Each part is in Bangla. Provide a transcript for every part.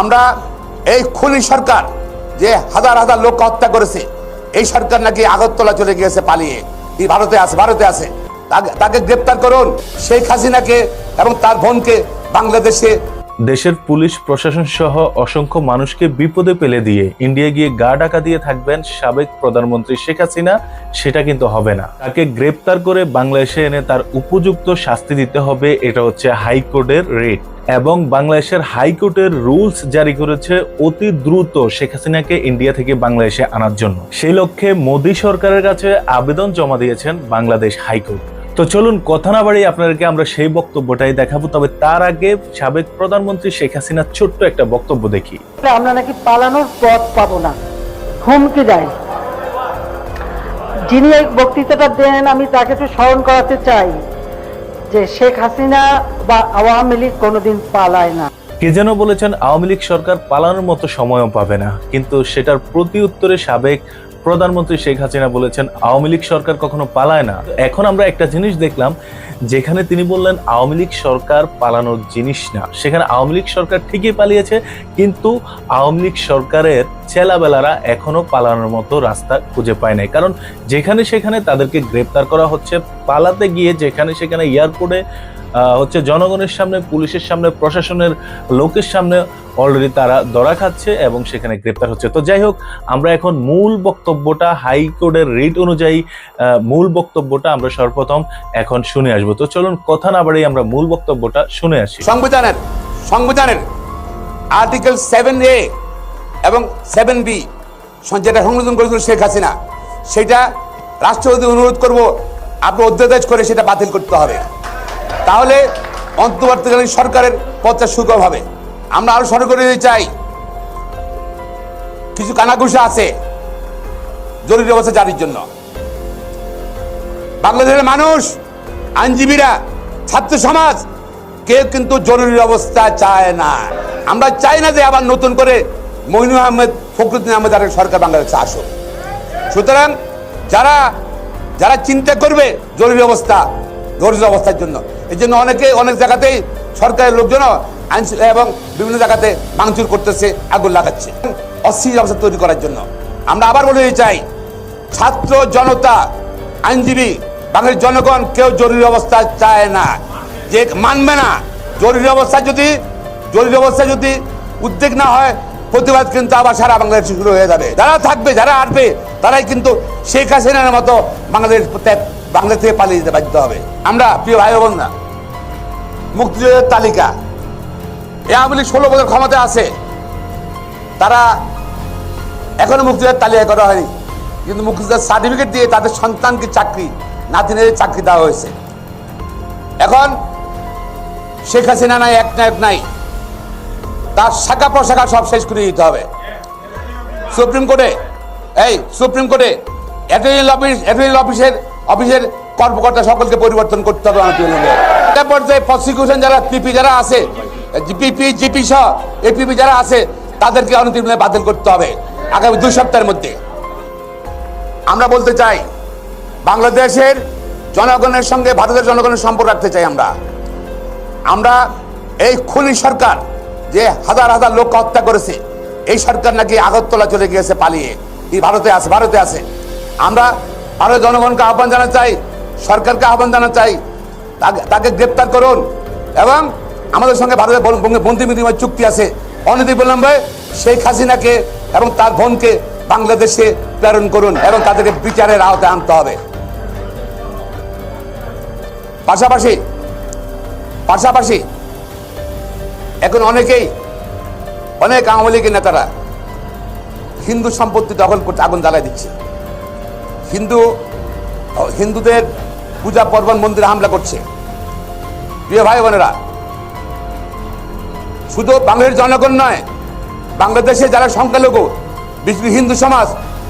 আমরা এই খুলি সরকার যে হাজার হাজার লোক হত্যা করেছে, এই সরকার নাকি আগরতলা চলে গিয়েছে পালিয়ে। ভারতে আছে ভারতে আছে। তাকে- তাকে গ্রেপ্তার করুন। শেখ হাসিনাকে এবং তার বোনকে বাংলাদেশে দেশের পুলিশ, প্রশাসন সহ অসংখ্য মানুষকে বিপদে পেলে দিয়ে ইন্ডিয়া গিয়ে গা ডাকা দিয়ে থাকবেন সাবেক প্রধানমন্ত্রী শেখ হাসিনা, সেটা কিন্তু হবে না। তাকে গ্রেপ্তার করে বাংলাদেশে এনে তার উপযুক্ত শাস্তি দিতে হবে, এটা হচ্ছে হাইকোর্টের রেট। এবং বাংলাদেশের হাইকোর্টের রুলস জারি করেছে অতি দ্রুত শেখ হাসিনাকে ইন্ডিয়া থেকে বাংলাদেশে আনার জন্য। সেই লক্ষ্যে মোদী সরকারের কাছে আবেদন জমা দিয়েছেন বাংলাদেশ হাইকোর্ট। তো চলুন কথা না বাড়িয়ে আপনাদেরকে আমরা সেই বক্তব্যটাই দেখাবো। তবে তার আগে সাবেক প্রধানমন্ত্রী শেখ হাসিনার ছোট্ট একটা বক্তব্য দেখি। আমরা নাকি পালানোর পথ পাবো না হুমকি দেয়। যিনি এই বক্তৃতাটা দেন আমি তাকে একটু স্মরণ করাতে চাই যে শেখ হাসিনা বা আওয়ামী লীগ কোনোদিন পালায় না। কে যেন বলেছেন আওয়ামী লীগ সরকার পালানোর মতো সময়ও পাবে না। কিন্তু সেটার প্রতি উত্তরে সাবেক প্রধানমন্ত্রী শেখ হাসিনা বলেছেন, আওয়ামী লীগ সরকার কখনো পালায় না। এখন আমরা একটা জিনিস দেখলাম, যেখানে তিনি বললেন, আওয়ামী লীগ সরকার পালানোর জিনিস না। সেখানে আওয়ামী লীগ সরকার ঠিকই পালিয়েছে, কিন্তু আওয়ামী লীগ সরকারের চেলাবেলারা এখনও পালানোর মতো রাস্তা খুঁজে পায় নাই। কারণ যেখানে সেখানে তাদেরকে গ্রেপ্তার করা হচ্ছে, পালাতে গিয়ে যেখানে সেখানে এয়ারপোর্টে হচ্ছে জনগণের সামনে, পুলিশের সামনে, প্রশাসনের লোকের সামনে অলরেডি তারা ধরা খাচ্ছে এবং সেখানে গ্রেপ্তার হচ্ছে। তো যাই হোক, আমরা এখন মূল বক্তব্যটা হাইকোর্টের রিট অনুযায়ী মূল বক্তব্যটা আমরা সর্বপ্রথম এখন শুনে আসব। তো চলুন কথা না বাড়িয়ে আমরা মূল বক্তব্যটা শুনে আসি। সংবিধানের সংবিধানের আর্টিকেল সেভেন এ এবং সেভেন বি যেটা সংশোধন করেছিল শেখ হাসিনা। সেটা রাষ্ট্রপতি অনুরোধ করব, আপনি অধ্যাদেশ করে সেটা বাতিল করতে হবে। তাহলে অন্তর্বর্তীকালীন সরকারের পথটা সুগম হবে। আমরা আরও স্মরণ করে দিতে চাই। কিছু কানাঘুষা আছে জরুরি অবস্থা জারির জন্য। বাংলাদেশের মানুষ, আইনজীবীরা, ছাত্র সমাজ, কেউ কিন্তু জরুরি অবস্থা চায় না। আমরা চাই না যে আবার নতুন করে মইনুল আহমেদ, ফখরুদ্দিন আহমেদ আর সরকার বাংলাদেশে আসুক। সুতরাং যারা যারা চিন্তা করবে জরুরি অবস্থা, জরুরি অবস্থার জন্য, এই জন্য অনেকে অনেক জায়গাতেই সরকারের লোকজন আইন এবং বিভিন্ন জায়গাতে ভাঙচুর করতেছে, আগুন লাগাচ্ছে। অস্থির অবস্থা তৈরি করার জন্য। আমরা আবার বলে চাই, ছাত্র জনতা, আইনজীবী বাংলাদেশের জনগণ কেউ জরুরি অবস্থা চায় না। যে মানবে না, জরুরি অবস্থা যদি, জরুরি অবস্থা যদি উদ্বেগ না হয় প্রতিবাদ কিন্তু আবার সারা বাংলাদেশ শুরু হয়ে যাবে। যারা থাকবে, যারা আসবে তারাই কিন্তু শেখ হাসিনার মতো বাংলাদেশ বাংলাদেশ থেকে পালিয়ে যেতে বাধ্য হবে। আমরা প্রিয় ভাই বোন না মুক্তিযোদ্ধার তালিকা। এ আওয়ামী লীগ ষোলো বছর ক্ষমতায় আছে। তারা এখনও মুক্তিযোদ্ধার তালিকা করা হয়নি। কিন্তু মুক্তিযোদ্ধার সার্টিফিকেট দিয়ে তাদের সন্তানকে চাকরি নাতিনের চাকরি দেওয়া হয়েছে। এখন শেখ হাসিনা নাই, এক নায়ক নাই। তার শাখা প্রশাখা সব শেষ করে দিতে হবে। সুপ্রিম কোর্টে, এই সুপ্রিম কোর্টে অ্যাটর্নি অফিস অ্যাটর্নি অফিসের অফিসের কর্মকর্তা সকলকে পরিবর্তন করতে হবে এটা পর্যায়ে প্রসিকিউশন যারা পিপি যারা আছে জিপিপি জিপি সহ এপিপি যারা আছে, তাদেরকে অনতিবিলম্বে বাতিল করতে হবে আগামী দুই সপ্তাহের মধ্যে। আমরা বলতে চাই, বাংলাদেশের জনগণের সঙ্গে, ভারতের জনগণের সম্পর্ক রাখতে চাই আমরা। আমরা এই খুনি সরকার যে হাজার হাজার লোক হত্যা করেছে, এই সরকার নাকি আগরতলা চলে গিয়েছে পালিয়ে। এই ভারতে আছে ভারতে আছে। আমরা ভারতের জনগণকে আহ্বান জানাতে চাই, সরকারকে আহ্বান জানাতে চাই, তাকে- গ্রেপ্তার করুন। এবং আমাদের সঙ্গে ভারতের বন্দি বিনিময় চুক্তি আছে। অনতি বিলম্বে শেখ হাসিনাকে এবং তার বোনকে বাংলাদেশে প্রেরণ করুন এবং তাদেরকে বিচারের আওতায় আনতে হবে। পাশাপাশি পাশাপাশি এখন অনেকেই, অনেক আওয়ামী লীগের নেতারা হিন্দু সম্পত্তি দখল করতে আগুন জ্বালায় দিচ্ছে। হিন্দু, হিন্দুদের পূজা পার্বণ মন্দিরে হামলা করছে। প্রিয় ভাই বোনেরা, শুধু বাংলাদেশের জনগণ নয়, বাংলাদেশে যারা সংখ্যালঘু বিশেষ হিন্দু সমাজ,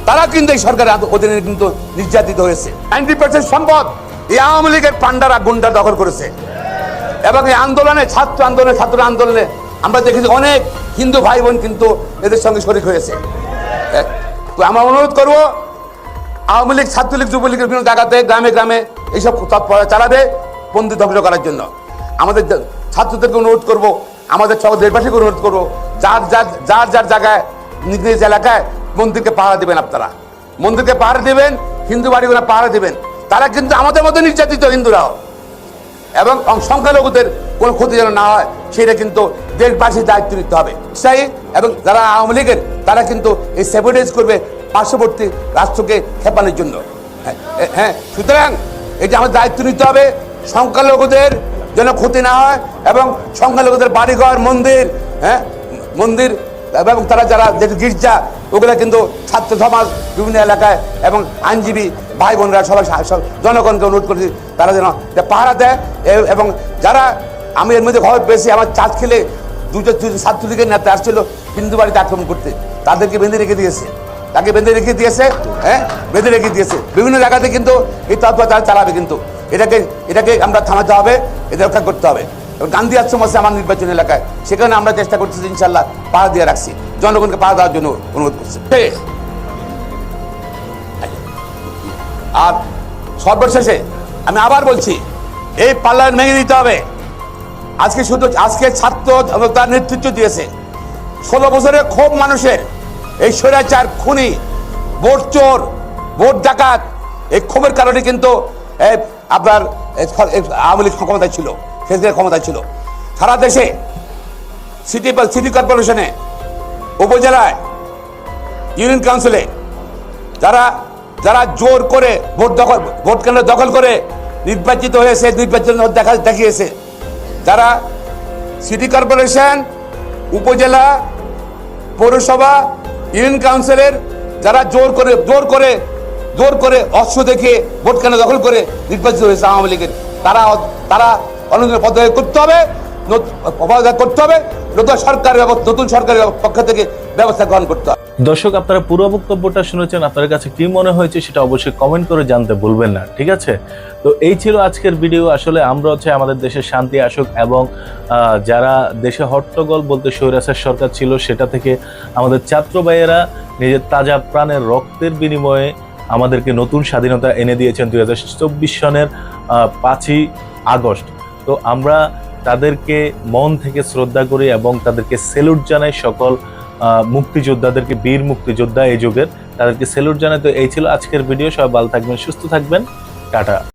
তারা কিন্তু এই সরকারের অধীনে কিন্তু নির্যাতিত হয়েছে। নাইনটি পার্সেন্ট সম্পদ এই আওয়ামী লীগের পান্ডারা গুন্ডা দখল করেছে। এবং এই আন্দোলনে, ছাত্র আন্দোলনে ছাত্র আন্দোলনে আমরা দেখেছি অনেক হিন্দু ভাই বোন কিন্তু এদের সঙ্গে শরিক হয়েছে। তো আমরা অনুরোধ করব, আওয়ামী লীগ, ছাত্রলীগ, যুবলীগের বিভিন্ন জায়গাতে গ্রামে গ্রামে এইসব তৎপরতা চালাবে বন্দি ধ্বংস করার জন্য। আমাদের ছাত্রদেরকে অনুরোধ করব, আমাদের সব দেশবাসীকে অনুরোধ করব, যার যার যার যার জায়গায়, নিজ নিজ এলাকায় মন্দিরকে পাহারা দেবেন আপনারা। মন্দিরকে পাহারা দেবেন, হিন্দু বাড়িগুলো পাহারা দেবেন। তারা কিন্তু আমাদের মতো নির্যাতিত হিন্দুরাও। এবং সংখ্যালঘুদের কোনো ক্ষতি যেন না হয় সেটা কিন্তু দেশবাসীর দায়িত্ব নিতে হবে। সেই এবং যারা আওয়ামী লীগের তারা কিন্তু এই সেভেটাইজ করবে পার্শ্ববর্তী রাষ্ট্রকে খেপানোর জন্য। হ্যাঁ, হ্যাঁ সুতরাং এটা আমাদের দায়িত্ব নিতে হবে সংখ্যালঘুদের যেন ক্ষতি না হয় এবং সংখ্যালঘুদের বাড়িঘর মন্দির হ্যাঁ মন্দির এবং তারা যারা যে গির্জা ওগুলো কিন্তু ছাত্র সমাজ বিভিন্ন এলাকায় এবং আইনজীবী ভাই বোনরা সবাই জনগণকে অনুরোধ করেছি তারা যেন পাহারা দেয় এবং যারা আমি এর মধ্যে খবর পেয়েছি আমার চাঁদ খেলে দুটো ছাত্রলীগের নেতা আসছিল হিন্দু বাড়িতে আক্রমণ করতে। তাদেরকে বেঁধে রেখে দিয়েছে। তাকে বেঁধে রেখে দিয়েছে হ্যাঁ? বেঁধে রেখে দিয়েছে। বিভিন্ন জায়গাতে কিন্তু এই তৎপর তারা চালাবে কিন্তু। এটাকে এটাকে আমরা থামাতে হবে এটা রক্ষা করতে হবে। এবং গান্ধী আশ্রম আছে আমার নির্বাচন এলাকায়। সেখানে আমরা চেষ্টা করতেছি ইনশাল্লাহ পাড়া দিয়ে রাখছি। জনগণকে পাড়া দেওয়ার জন্য অনুরোধ করছি। আর সর্বশেষে আমি আবার বলছি, এই পাল্লার ভেঙে দিতে হবে। আজকে শুধু, আজকে ছাত্র তার নেতৃত্ব দিয়েছে। ষোলো বছরের ক্ষোভ মানুষের, এই স্বৈরাচার, খুনি, ভোট চোর, ভোট ডাকাত, এই ক্ষোভের কারণে কিন্তু আপনার আওয়ামী লীগ ক্ষমতায় ছিল সেদিনের ক্ষমতায় ছিল। সারা দেশে, সিটি সিটি কর্পোরেশনে, উপজেলায়, ইউনিয়ন কাউন্সিলে, যারা যারা জোর করে ভোট দখল, ভোট কেন্দ্র দখল করে নির্বাচিত হয়েছে নির্বাচন দেখা, দেখিয়েছে। যারা সিটি কর্পোরেশন, উপজেলা, পৌরসভা, ইউনিয়ন কাউন্সিলের যারা জোর করে জোর করে জোর করে অস্ত্র দেখে ভোট কেন্দ্র দখল করে নির্বাচিত হয়েছে আওয়ামী লীগের, তারা তারা অনুদান পদত্যাগ করতে হবে পদত্যাগ করতে হবে, নতুন সরকার নতুন সরকারের পক্ষ থেকে ব্যবস্থা গ্রহণ করতে হবে। দর্শক, আপনারা পুরো বক্তব্যটা শুনেছেন আপনার কাছে কি মনে হয়েছে সেটা অবশ্যই কমেন্ট করে জানতে ভুলবেন না, ঠিক আছে? তো এই ছিল আজকের ভিডিও আসলে আমরা হচ্ছে আমাদের দেশে শান্তি আসুক এবং যারা দেশে হট্টগোল বলতে স্বৈরাচার সরকার ছিল, সেটা থেকে আমাদের ছাত্র ভাইয়েরা নিজের তাজা প্রাণের রক্তের বিনিময়ে আমাদেরকে নতুন স্বাধীনতা এনে দিয়েছেন দুই হাজার চব্বিশ সনের পাঁচই আগস্ট। তো আমরা তাদেরকে মন থেকে শ্রদ্ধা করি এবং তাদেরকে সেলুট জানাই সকল মুক্তিযোদ্ধাদেরকে বীর মুক্তিযোদ্ধা এই যুগের। তাদেরকে সেলুট জানাই তো এই ছিল আজকের ভিডিও। সবাই ভালো থাকবেন, সুস্থ থাকবেন। টাটা।